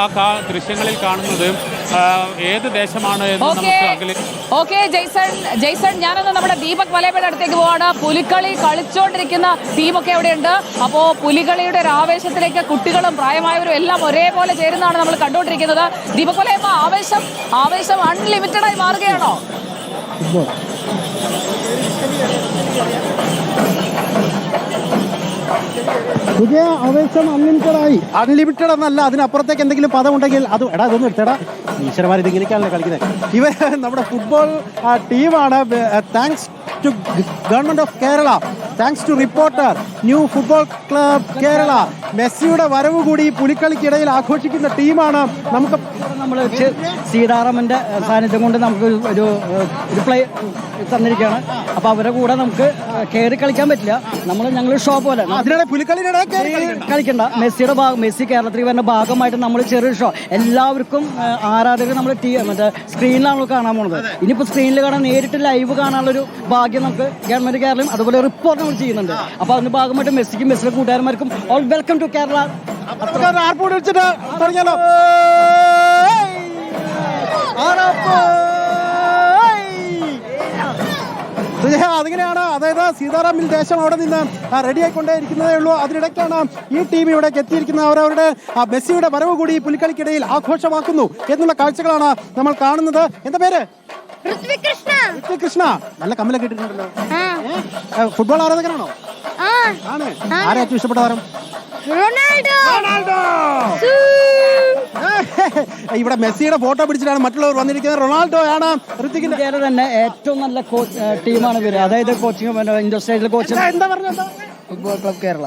ആ ദൃശ്യങ്ങളിൽ കാണുന്നത് ഏത് ദേശമാണ് ഓക്കെ. ജയ്സൺ ജയ്സൺ ഞാനൊന്ന് നമ്മുടെ ദീപക് വലയപ്പയുടെ അടുത്തേക്ക് പോവാണ്. പുലിക്കളി കളിച്ചുകൊണ്ടിരിക്കുന്ന ടീമൊക്കെ അവിടെയുണ്ട് അപ്പോ പുലികളിയുടെ ഒരു ആവേശത്തിലേക്ക് കുട്ടികളും പ്രായമായവരും എല്ലാം ഒരേപോലെ ചേരുന്നതാണ് നമ്മൾ കണ്ടുകൊണ്ടിരിക്കുന്നത്. ദീപക് വലയപ്പ ആവേശം ആവേശം അൺലിമിറ്റഡ് ആയി മാറുകയാണോ? അൺലിമിറ്റഡ് അൺലിമിറ്റഡ് എന്നല്ല അതിനപ്പുറത്തേക്ക് എന്തെങ്കിലും പദം ഉണ്ടെങ്കിൽ അത് എടാ ഇതൊന്നും എടുത്തടാ. ഈശ്വരമാർ ഇതിങ്ങനെയൊക്കെയാണല്ലോ കളിക്കുന്നത്. ഇവർ നമ്മുടെ ഫുട്ബോൾ ടീമാണ് thanks to government of Kerala thanks to reporter new football club Kerala മെസ്സിയുടെ വരവ് കൂടി പുലിക്കളിക്കിടയിൽ ആഘോഷിക്കുന്ന ടീമാണ് നമുക്ക് നമ്മൾ സീതാറാമന്റെ സാന്നിധ്യം കൊണ്ട് നമുക്ക് ഒരു- ഒരു റിപ്ലൈ തന്നിരിക്കുകയാണ്. അപ്പൊ അവരുടെ കൂടെ നമുക്ക് കയറി കളിക്കാൻ പറ്റില്ല. നമ്മൾ ഞങ്ങൾ ഷോ പോലെ. കളിക്കണ്ട. മെസ്സിയുടെ ഭാഗം മെസ്സി കേരളത്തിൽ വരുന്ന ഭാഗമായിട്ട് നമ്മൾ ചെറിയ ഷോ. എല്ലാവർക്കും ആരാധകർ നമ്മൾ ടി മറ്റേ സ്ക്രീനിലാണല്ലോ കാണാൻ പോകുന്നത് ഇനിയിപ്പോൾ സ്ക്രീനിൽ കാണാൻ നേരിട്ട് ലൈവ് കാണാനുള്ളൊരു ഭാഗ്യം നമുക്ക് ഗവൺമെന്റ് കേരളം അതുപോലെ റിപ്പോർട്ട് നമ്മൾ ചെയ്യുന്നുണ്ട്. അപ്പൊ അതിന്റെ ഭാഗമായിട്ട് മെസ്സിക്കും മെസ്സിലെ കൂട്ടുകാരന്മാർക്കും ഓൾ വെൽക്കം ടു കേരള ആർപ്പോട് അതിങ്ങനെയാണ്. അതായത് സീതാറാമിൽ ദേശം അവിടെ നിന്ന് റെഡി ആയിക്കൊണ്ടേ ഇരിക്കുന്നതേ ഉള്ളൂ. അതിനിടയ്ക്കാണ് ഈ ടീം ഇവിടേക്ക് എത്തിയിരിക്കുന്ന അവരവരുടെ മെസ്സിയുടെ വരവ് കൂടി പുലിക്കളിക്കിടയിൽ ആഘോഷമാക്കുന്നു എന്നുള്ള കാഴ്ചകളാണ് നമ്മൾ കാണുന്നത്. എന്താ പേര്? കൃഷ്ണ. നല്ല കമ്മലൊക്കെ ഇട്ടിട്ടുണ്ടല്ലോ. ഫുട്ബോൾ ആരാധകനാണോ? ആ. ആണ്. ആരാ ഏറ്റവും ഇഷ്ടപ്പെട്ട താരം? റൊണാൾഡോ. ഇവിടെ മെസ്സിയുടെ ഫോട്ടോ പിടിച്ചിട്ടാണ് മറ്റുള്ളവർ വന്നിരിക്കുന്നത്. റൊണാൾഡോ ആണ് ഋത്തിക്കിന്റെ തന്നെ ഏറ്റവും നല്ല കോച്ച് ടീമാണ് ഇവർ. അതായത് കോച്ചിങ് ഇൻഡോ കോച്ചിങ് കോച്ച് എന്താ പറഞ്ഞത്? Football club Kerala.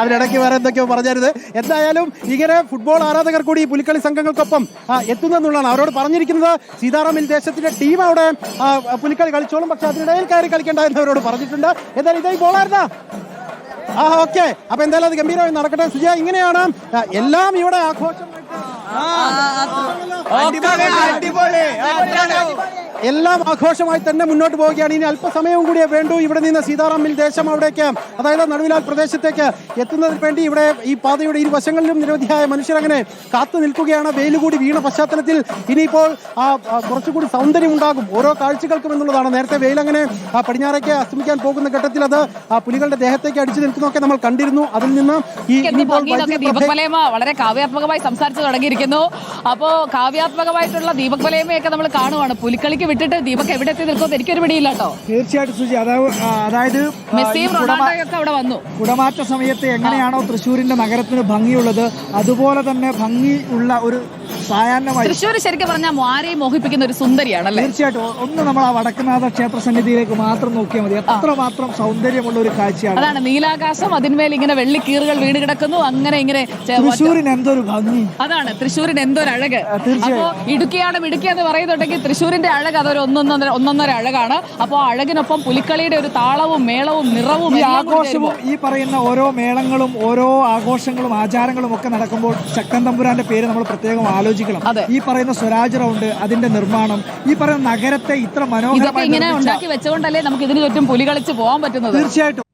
അതിനിടയ്ക്ക് വേറെ എന്തൊക്കെയോ പറഞ്ഞരുത് എന്തായാലും ഇങ്ങനെ ഫുട്ബോൾ ആരാധകർ കൂടി ഈ പുലിക്കളി സംഘങ്ങൾക്കൊപ്പം എത്തുന്നതെന്നുള്ളതാണ് എത്തുന്നെന്നുള്ളതാണ് അവരോട് പറഞ്ഞിരിക്കുന്നത്. സീതാറാമിൽ ദേശത്തിന്റെ ടീം അവിടെ പുലിക്കളി കളിച്ചോളും. പക്ഷെ അതിനിടയിൽ കയറി കളിക്കേണ്ട എന്ന് അവരോട് പറഞ്ഞിട്ടുണ്ട്. എന്തായാലും ഇതായി ബോളായിരുന്നാ? ആ ഓക്കെ. അപ്പൊ എന്തായാലും അത് ഗംഭീരമായി നടക്കട്ടെ. സുജ ഇങ്ങനെയാണ് എല്ലാം ഇവിടെ ആഘോഷം. എല്ലാം ആഘോഷമായി തന്നെ മുന്നോട്ട് പോവുകയാണ്. ഇനി അല്പസമയവും കൂടിയേ വേണ്ടൂ. ഇവിടെ നിന്ന് സീതാറാമിൽ ദേശം അവിടേക്ക് അതായത് നടുവിലാൽ പ്രദേശത്തേക്ക് എത്തുന്നതിന് വേണ്ടി ഇവിടെ ഈ പാതയുടെ ഇരുവശങ്ങളിലും നിരവധിയായ മനുഷ്യർ അങ്ങനെ കാത്തു നിൽക്കുകയാണ്. വെയിൽ കൂടി വീണ പശ്ചാത്തലത്തിൽ ഇനിയിപ്പോൾ കുറച്ചുകൂടി സൗന്ദര്യം ഉണ്ടാകും ഓരോ കാഴ്ചകൾക്കും എന്നുള്ളതാണ്. നേരത്തെ വെയിലങ്ങനെ ആ പടിഞ്ഞാറേക്ക് അസ്തമിക്കാൻ പോകുന്ന ഘട്ടത്തിൽ അത് ആ പുലികളുടെ ദേഹത്തേക്ക് അടിച്ചു നിൽക്കുന്നതൊക്കെ നമ്മൾ കണ്ടിരുന്നു. അതിൽ നിന്ന് ഈ ദീപക് വളരെ കാവ്യാത്മകമായി സംസാരിച്ചു തുടങ്ങിയിരിക്കുന്നു. അപ്പോ കാവ്യാത്മകമായിട്ടുള്ള ദീപക് വലയമ്മയൊക്കെ നമ്മൾ കാണുവാണ്. പുലിക്കളിക്ക് വിട്ടിട്ട് ദീപക് എവിടെ എത്തി നിൽക്കുമെന്ന് എനിക്കൊരു പിടിയില്ല കേട്ടോ. തീർച്ചയായിട്ടും സുജി അതായത് മെസ്സിയും റൊണാൾഡോയൊക്കെ അവിടെ വന്നു. കുടമാറ്റ സമയത്ത് എങ്ങനെയാണോ തൃശ്ശൂരിന്റെ നഗരത്തിന് ഭംഗിയുള്ളത് അതുപോലെ തന്നെ ഭംഗിയുള്ള ഒരു സായാഹ്നമായി തൃശ്ശൂർ ശരിക്കും പറഞ്ഞാൽ ആരെയും മോഹിപ്പിക്കുന്ന ഒരു സുന്ദരിയാണല്ലേ? തീർച്ചയായിട്ടും. ഒന്ന് നമ്മൾ ആ വടക്കുനാഥ ക്ഷേത്ര സന്നിധിയിലേക്ക് മാത്രം നോക്കിയാൽ മതി. അത്രമാത്രം സൗന്ദര്യമുള്ള ഒരു കാഴ്ചയാണ്. അതാണ് നീലാകാശം അതിന്മേൽ ഇങ്ങനെ വെള്ളിക്കീറുകൾ വീട് കിടക്കുന്നു അങ്ങനെ ഇങ്ങനെ തൃശ്ശൂരിന് എന്തൊരു ഭംഗി. അതാണ് തൃശ്ശൂരിന് എന്തൊരു അഴക്. അപ്പോ ഇടുക്കിയാണ് മിടുക്കി എന്ന് പറയുന്നുണ്ടെങ്കിൽ തൃശ്ശൂരിന്റെ അഴക് അതൊരു ഒന്നൊന്നര ഒന്നൊന്നര അഴകാണ്. അപ്പോൾ അഴകിനൊപ്പം പുലിക്കളിയുടെ ഒരു താളവും മേളവും നിറവും ഈ ആഘോഷവും ഈ പറയുന്ന ഓരോ മേളങ്ങളും ഓരോ ആഘോഷങ്ങളും ആചാരങ്ങളും ഒക്കെ നടക്കുമ്പോൾ ശക്തൻ തമ്പുരാന്റെ പേര് നമ്മൾ പ്രത്യേകം ആലോചിക്കണം. അതെ. ഈ പറയുന്ന സ്വരാജ് റൗണ്ട് അതിന്റെ നിർമ്മാണം ഈ പറയുന്ന നഗരത്തെ ഇത്ര മനോഹരമായി ഇങ്ങനെ ഉണ്ടാക്കി വെച്ചുകൊണ്ടല്ലേ നമുക്ക് ഇതിന് ചുറ്റും പുലി കളിച്ച് പോകാൻ പറ്റുന്നത്? തീർച്ചയായിട്ടും.